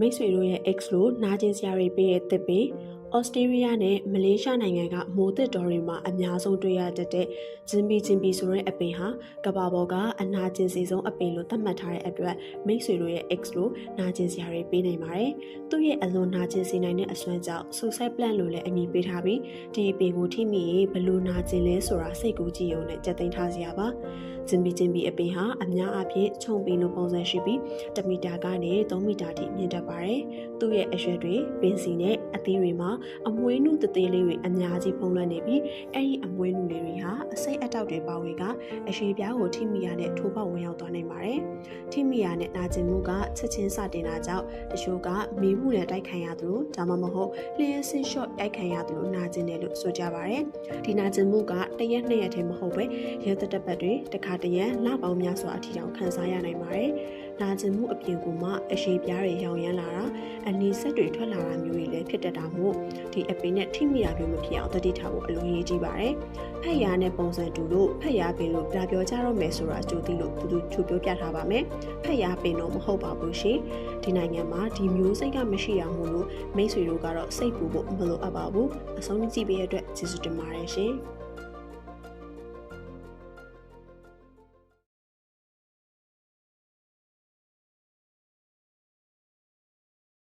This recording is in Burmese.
မိတ်ဆွေတို့ရဲ့ X လို့နာကျင်စရာတွေပေးတဲ့တစ်ပင် ဩစတြေးလျနဲ့မလေးရှားနိုင်ငံကမိုးတစ်တော်တွေမှာအများဆုံးတွေ့ရတတ်တဲ့ဂျင်ဘီဂျင်ဘီဆိုတဲ့အပင်ဟာကမ္ဘာပေါ်ကအနာကျင်စီဆုံးအပင်လို့သတ်မှတ်ထားတဲ့အတွက်မိတ်ဆွေတို့ရဲ့ X လို့နာကျင်စရာတွေပေးနိုင်ပါတယ်။သူ့ရဲ့အလွန်နာကျင်စေနိုင်တဲ့အစွမ်းကြောင့် suicide plant လို့လည်းအမည်ပေးထားပြီးဒီအပင်ကိုထိမိရင်ဘယ်လို့နာကျင်လဲဆိုတာစိတ်ကူးကြည့်ရုံနဲ့ကြက်သိမ်းထားစရာပါ။ဂျင်ဘီဂျင်ဘီအပင်ဟာအများအားဖြင့်ခြုံပင်လိုပုံစံရှိပြီး1မီတာကနေ3မီတာထိမြင့်တက်ပါတယ်။သူ့ရဲ့အရွက်တွေပင်စီနဲ့အသီးတွေမှာအမွှေးနုတသေးလေးတွေအများကြီးဖုံးလွှမ်းနေပြီးအဲ့ဒီအမွှေးနုလေးတွေဟာအစိတ်အတောက်တွေပါဝင်ကအရှိပြားကိုထိမိရတဲ့ထိုးပေါက်ဝင်ရောက်သွားနိုင်ပါတယ်။ထိမိရတဲ့နာကျင်မှုကချက်ချင်းစတင်တာကြောင့်တချို့ကမေးမှုနဲ့တိုက်ခံရသလိုဒါမှမဟုတ်လျှက်ဆင်းရှော့တိုက်ခံရသလိုနာကျင်တယ်လို့ဆိုကြပါတယ်။ဒီနာကျင်မှုကတရက်နှစ်ရက်တည်းမဟုတ်ပဲရဲသက်တက်ပတ်တွေတခါတရံလပေါင်းများစွာအထီတောင်ခံစားရနိုင်ပါတယ်။ နာကျင်မှုအပြင်ကမှအရှိပြားတွေရောင်ရမ်းလာတာအနီဆက်တွေထွက်လာတာမျိုးတွေလည်းဖြစ်တတ်တာမို့ဒီအပင်နဲ့ထိမိတာမျိုးမဖြစ်အောင်တတိထားဖို့အလိုရေးကြီးပါတယ်။ဖက်ရားနဲ့ပုံစံတူလို့ဖက်ရားပင်လို့ပြပြောကြတော့မယ်ဆိုတာကြိုသိလို့သူသူချိုပြောပြထားပါမယ်။ဖက်ရားပင်တော့မဟုတ်ပါဘူးရှင်။ဒီနိုင်ငံမှာဒီမျိုးစိတ်ကမရှိအောင်မို့လို့မိတ်ဆွေတို့ကတော့စိတ်ပူဖို့မလိုအပ်ပါဘူး။အဆုံးကြည့်ပေးရတဲ့အတွက်ကျေးဇူးတင်ပါတယ်ရှင်။